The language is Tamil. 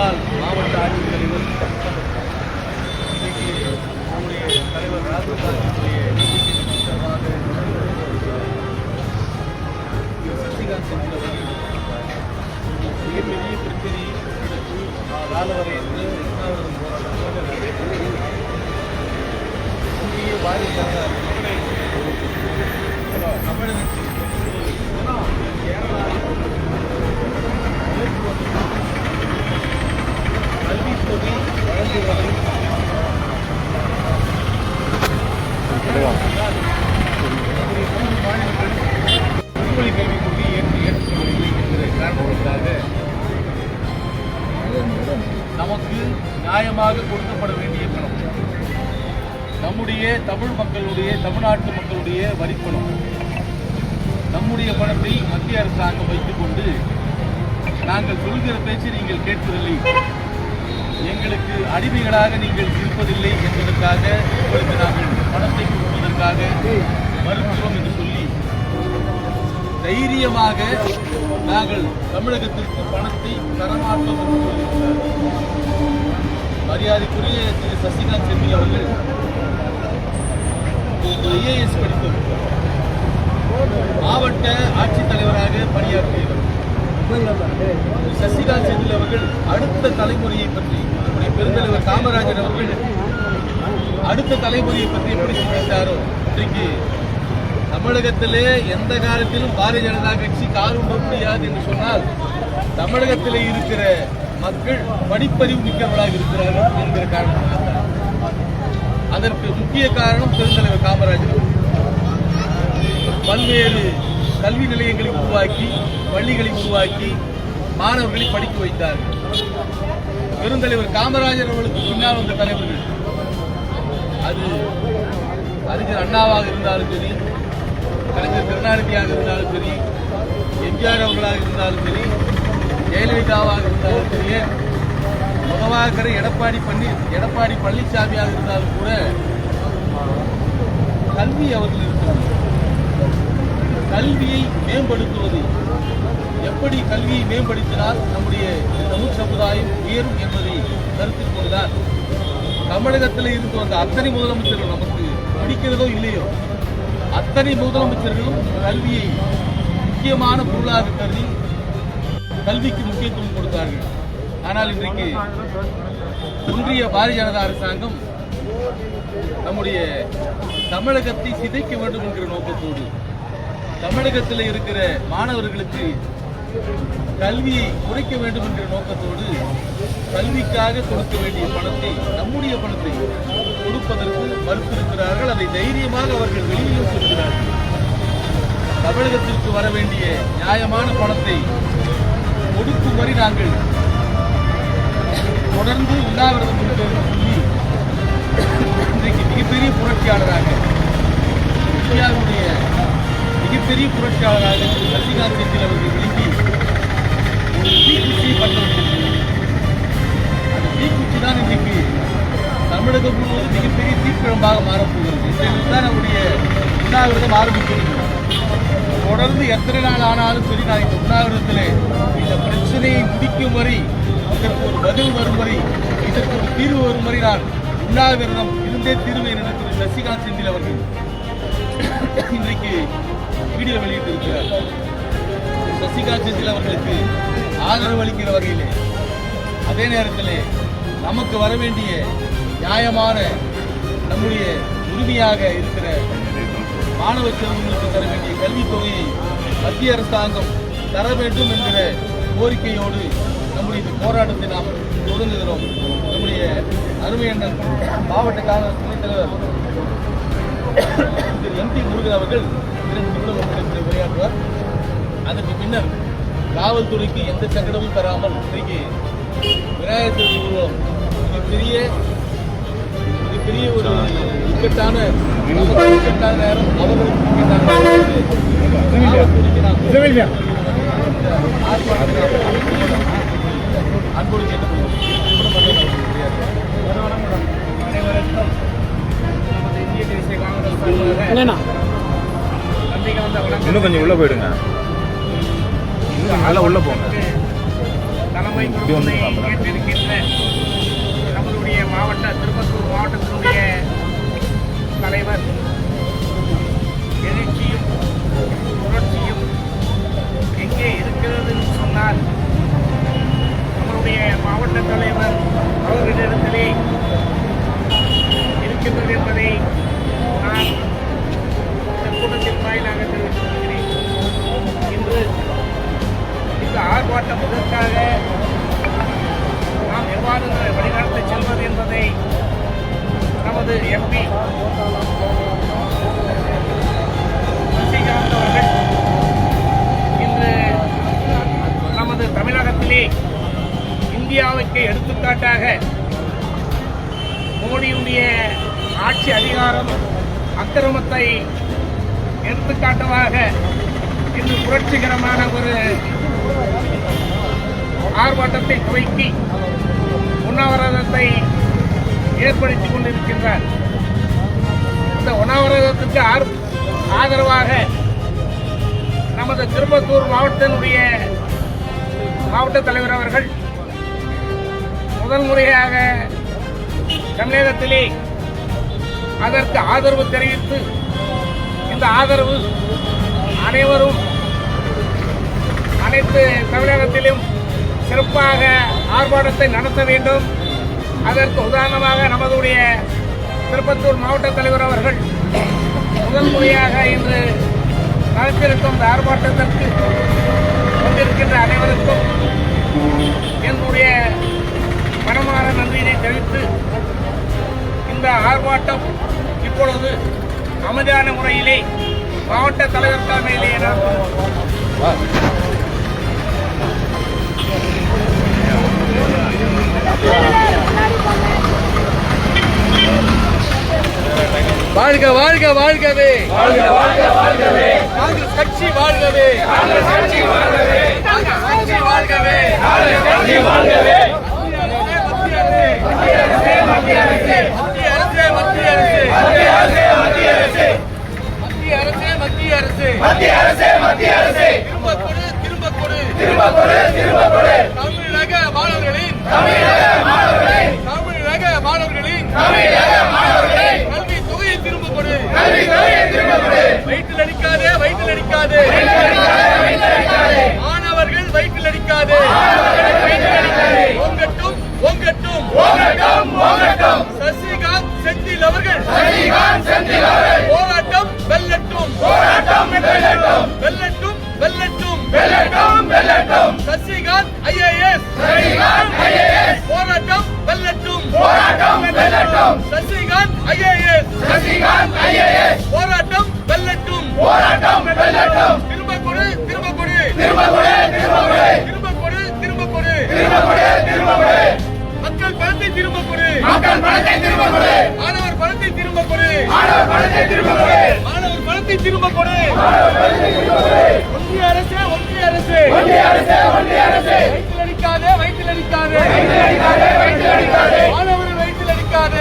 முன்னாள் மாவட்ட ஆட்சித்தலைவர் இன்னைக்கு நம்முடைய தலைவர் ராகுல் காந்தியுடைய நீதிக்கு நிமித்தமாக மிகப்பெரிய பிரச்சனை. காலவரை என்று உண்ணாவிரதம் போராட்டம் இந்திய பாரதிய ஜனதா தமிழகத்தில் கேரளா மேற்கு வங்கம் கல்வித் தொகை வழங்குவதை உள்மொழி கல்விக் கொள்கை ஏற்று ஏற்றுக்கொள்ளவில்லை என்கிற காரணத்திற்காக நமக்கு நியாயமாக கொடுக்கப்பட வேண்டிய பணம். நம்முடைய தமிழ் மக்களுடைய தமிழ்நாட்டு மக்களுடைய வரிப்பணம் நம்முடைய பணத்தை மத்திய அரசாங்கம் வைத்துக் கொண்டு நாங்கள் சொல்கிற பேச்சு நீங்கள் கேட்பதில்லை. எங்களுக்கு அடிமைகளாக நீங்கள் இருப்பதில்லை என்பதற்காக உங்களுக்கு நாங்கள் பணத்தை கொடுப்பதற்காக மருத்துவம் என்று சொல்லி தைரியமாக நாங்கள் தமிழகத்திற்கு பணத்தை தரமாட்டோம் என்று மரியாதைக்குரிய திரு சசிகாந்த் செந்தில் அவர்கள் ஐஏஎஸ் படித்தவர். மாவட்ட ஆட்சித்தலைவராக பணியாற்றியவர். சசிகலா செந்தில் அவர்கள் அடுத்த தலைமுறையை பற்றி நம்முடைய பெருந்தலைவர் காமராஜர் அவர்கள் அடுத்த தலைமுறையை பற்றி எப்படி சிந்தித்தாரோ இன்றைக்கு தமிழகத்திலே எந்த காலத்திலும் பாரதிய ஜனதா கட்சி கால் உண்ண முடியாது என்று சொன்னால் தமிழகத்திலே இருக்கிற மக்கள் படிப்பறிவு மிக்கவர்களாக இருக்கிறார்கள் என்கிற காரணமாக அதற்கு முக்கிய காரணம் பெருந்தலைவர் காமராஜர் பல்வேறு கல்வி நிலையங்களை உருவாக்கி பள்ளிகளை உருவாக்கி மாணவர்களை படிக்க வைத்தார்கள் பெருந்தலைவர் காமராஜர் அவர்களுக்கு பின்னால் வந்த தலைவர்கள் அது அறிஞர் அண்ணாவாக இருந்தாலும் சரி கலைஞர் கருணாநிதியாக இருந்தாலும் சரி எம்ஜிஆர் அவர்களாக இருந்தாலும் சரி ஜெயலலிதாவாக இருந்தாலும் சரி முதவாக்கரை எடப்பாடி பன்னீர் எடப்பாடி பழனிசாமியாக இருந்தாலும் கூட கல்வி அவர்கள் கல்வியை மேம்படுத்துவது. எப்படி கல்வியை மேம்படுத்தினால் நம்முடைய தமிழ் சமுதாயம் உயரும் என்பதை கருத்தில் கொண்டுதான் தமிழகத்தில் இருந்து வந்த அத்தனை முதலமைச்சர்கள் நமக்கு பிடிக்கிறதோ இல்லையோ அத்தனை முதலமைச்சர்களும் கல்வியை முக்கியமான பொருளாக கருதி கல்விக்கு முக்கியத்துவம் கொடுத்தார்கள். ஆனால் இன்றைக்கு ஒன்றிய பாரதிய ஜனதா அரசாங்கம் நம்முடைய தமிழகத்தை சிதைக்க வேண்டும் என்கிற நோக்கத்தோடு தமிழகத்தில் இருக்கிற மாணவர்களுக்கு கல்வியை குறைக்க வேண்டும் என்ற நோக்கத்தோடு கல்விக்காக கொடுக்க வேண்டிய பணத்தை நம்முடைய பணத்தை கொடுப்பதற்கு மறுத்திருக்கிறார்கள். அதை தைரியமாக அவர்கள் வெளியிலும் சொல்கிறார்கள். தமிழகத்திற்கு வர வேண்டிய நியாயமான பணத்தை கொடுக்கும் வரை நாங்கள் தொடர்ந்து உண்ணாவிரதம் இருக்கிறோம் மிகப்பெரிய புரட்சியாளராக திரு சசிகாந்த் செந்தில் அவர்கள் விளங்கி ஒரு தீக்குச்சியை பற்ற அந்த தீக்குச்சி தான் இன்றைக்கு தமிழகம் முழுவதும் மிகப்பெரிய தீக்குழம்பாக மாறப்போகிறது. தான் நம்முடைய உண்ணாவிரதம் ஆரம்பித்திருக்கிறோம் தொடர்ந்து எத்தனை நாள் ஆனாலும் சரி நான் இந்த உண்ணாவிரதத்தில் இந்த பிரச்சனையை முடிக்கும் வரை இதற்கு ஒரு பதில் வரும் வரை இதற்கு ஒரு தீர்வு வரும் வரை நான் உண்ணாவிரதம் இருந்தே தீர்வு என திரு சசிகாந்த் செந்தில் அவர்கள் இன்றைக்கு வீடியோ வெளியிட்டிருக்கிறார். திரு சசிகாந்த் அவர்களுக்கு ஆதரவு அளிக்கிற வகையிலே அதே நேரத்தில் நமக்கு வர வேண்டிய நியாயமான நம்முடைய உரிமையாக இருக்கிற மாணவ செல்வங்களுக்கு தர வேண்டிய கல்வித் தொகையை மத்திய அரசாங்கம் தர வேண்டும் என்கிற கோரிக்கையோடு நம்முடைய இந்த போராட்டத்தை நாம் தொடங்குகிறோம். நம்முடைய அருமை அண்ணன் மாவட்ட காங்கிரஸ் துணைத் தலைவர் திரு எம்பி முருகன் அவர்கள் நிமிடம் உங்களுக்கு உரையாற்றுவார் அதற்கு பின்னர் காவல்துறைக்கு எந்த சங்கடமும் தராமல் இன்றைக்கு விநாயகர் சதுர்த்தி உருவம் மிகப்பெரிய மிகப்பெரிய ஒரு இக்கட்டான நமக்கு இக்கட்டான நேரம் அவர்களுக்கு இக்கட்டான. காவல்துறைக்கு அன்போடு கேட்டுக்கொள்கிறோம் அனைவருக்கும் நமது இந்திய தேசிய காங்கிரஸ் இன்னும் கொஞ்சம் உள்ள போயிடுங்க. இன்னும் நல்லா உள்ள போங்க. கொடுப்பதை ஏற்றிருக்கின்ற நம்மளுடைய மாவட்ட திருப்பத்தூர் மாவட்டத்தினுடைய தலைவர் எழுச்சியும் புரட்சியும் எங்கே இருக்கிறது என்று சொன்னால் நம்மளுடைய மாவட்ட தலைவர் அவர்களிடத்திலே இருக்கின்றது என்பதை நான் கூட்டத்தின் வாயிலாக தெரிவித்துக் கொள்கிறேன் இன்று இந்த ஆர்ப்பாட்டம் இதற்காக நாம் எவ்வாறு வழிநடத்தி செல்வது என்பதை நமது எம்பி சசிகாந்த் அவர்கள் இன்று நமது தமிழகத்திலே இந்தியாவுக்கு எடுத்துக்காட்டாக மோடியுடைய ஆட்சி அதிகாரம் அக்கிரமத்தை எடுத்துக்காட்டமாக இன்று புரட்சிகரமான ஒரு ஆர்ப்பாட்டத்தை துவக்கி உண்ணாவிரதத்தை ஏற்படுத்திக் கொண்டிருக்கின்றார். இந்த உண்ணாவிரதத்துக்கு ஆர்- ஆதரவாக நமது திருப்பத்தூர் மாவட்டத்தினுடைய மாவட்ட தலைவர் அவர்கள் முதல் முறையாக தமிழகத்திலே அதற்கு ஆதரவு தெரிவித்து இந்த ஆதரவு அனைவரும் அனைத்து தமிழகத்திலும் சிறப்பாக ஆர்ப்பாட்டத்தை நடத்த வேண்டும். அதற்கு உதாரணமாக நமதுடைய திருப்பத்தூர் மாவட்ட தலைவர் அவர்கள் முதல் முறையாக இன்று நடத்திருக்கும் இந்த ஆர்ப்பாட்டத்திற்கு கொண்டிருக்கின்ற அனைவருக்கும் என்னுடைய மனமாற நன்றியினை தெரிவித்து இந்த ஆர்ப்பாட்டம் இப்பொழுது அமைதியான முறையிலே மாவட்ட தலைவர் தலைமையிலே வாழ்க வாழ்க வாழ்கவே. வாழ்க வாழ்க வாழ்கவே. காங்கிரஸ் கட்சி வாழ்கவே. காங்கிரஸ் கட்சி வாழ்கவே. সেবা করে போராட்டம் வெல்லட்டும் சசிகாந்த் ஐஏஎஸ் சசிகாந்த் ஐஏஎஸ் போராட்டம் வெல்லட்டும் போராட்டம் வெல்லட்டும் திரும்ப கொடு திரும்ப கொடு திரும்ப கொடு திரும்ப கொடு திரும்ப கொடு திரும்ப கொடு திரும்ப கொடு திரும்ப கொடு மக்கள் பணத்தை திரும்ப கொடு மக்கள் பணத்தை திரும்ப கொடு மாணவர் பணத்தை திரும்ப கொடு மாணவர் பணத்தை திரும்ப கொடு மாணவர் பணத்தை திரும்ப கொடு ஒன்றிய அரசே ஒன்றிய அரசே ஒன்றிய அரசே ஒன்றிய அரசே அடிக்காதே வயிற்றில் அடிக்காதே வயிற்றில் அடிக்காதே